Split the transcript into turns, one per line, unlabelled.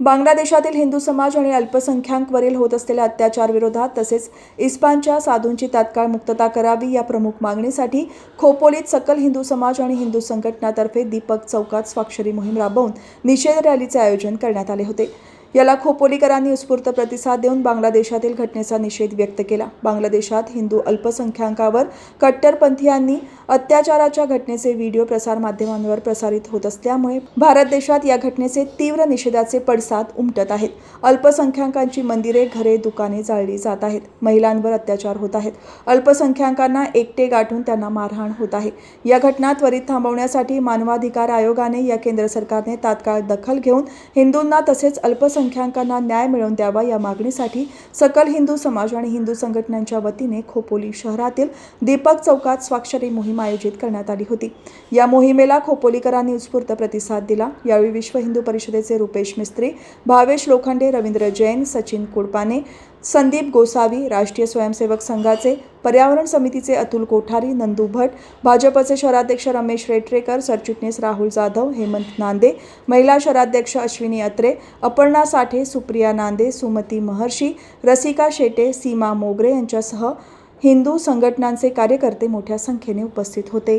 बांगलादेशातील हिंदू समाज आणि अल्पसंख्याकवरील होत असलेल्या अत्याचारविरोधात तसेच इस्पानच्या साधूंची तात्काळ मुक्तता करावी या प्रमुख मागणीसाठी खोपोलीत सकल हिंदू समाज आणि हिंदू संघटनातर्फे दीपक चौकात स्वाक्षरी मोहीम राबवून निषेध रॅलीचे आयोजन करण्यात आले होते. याला खोपोलीकरांनी उत्स्फूर्त प्रतिसाद देऊन बांगलादेशातील घटनेचा निषेध व्यक्त केला. बांगलादेशात हिंदू अल्पसंख्याकावर कट्टरपंथीयांनी अत्याचाराच्या घटनेचे व्हिडिओ प्रसारमाध्यमांवर प्रसारित होत असल्यामुळे भारत देशात या घटनेचे तीव्र निषेधाचे पडसाद उमटत आहेत. अल्पसंख्याकांची मंदिरे घरे दुकाने जाळली जात आहेत. महिलांवर अत्याचार होत आहेत. अल्पसंख्याकांना एकटे गाठून त्यांना मारहाण होत आहे. या घटना त्वरित थांबवण्यासाठी मानवाधिकार आयोगाने या केंद्र सरकारने तात्काळ दखल घेऊन हिंदूंना तसेच अल्पसंख्या अल्पसंख्याकांना न्याय मिळवून द्यावा या मागणीसाठी सकल हिंदू समाज आणि हिंदू संघटनांच्या वतीने खोपोली शहरातील दीपक चौकात स्वाक्षरी मोहीम आयोजित करण्यात आली होती. या मोहिमेला खोपोलीकरांनी उत्स्फूर्त प्रतिसाद दिला. यावेळी विश्व हिंदू परिषदेचे रुपेश मिस्त्री भावेश लोखंडे रवींद्र जैन सचिन कुडपाने संदीप गोसावी राष्ट्रीय स्वयंसेवक संघाचे पर्यावरण समितीचे अतुल कोठारी नंदू भट भाजपचे शहराध्यक्ष रमेश रेटरेकर सरचिटणीस राहुल जाधव हेमंत नांदे महिला शहराध्यक्ष अश्विनी अत्रे अपर्णा साठे सुप्रिया नांदे सुमती महर्षी रसिका शेटे सीमा मोगरे यांच्यासह हिंदू संघटनांचे कार्यकर्ते मोठ्या संख्येने उपस्थित होते.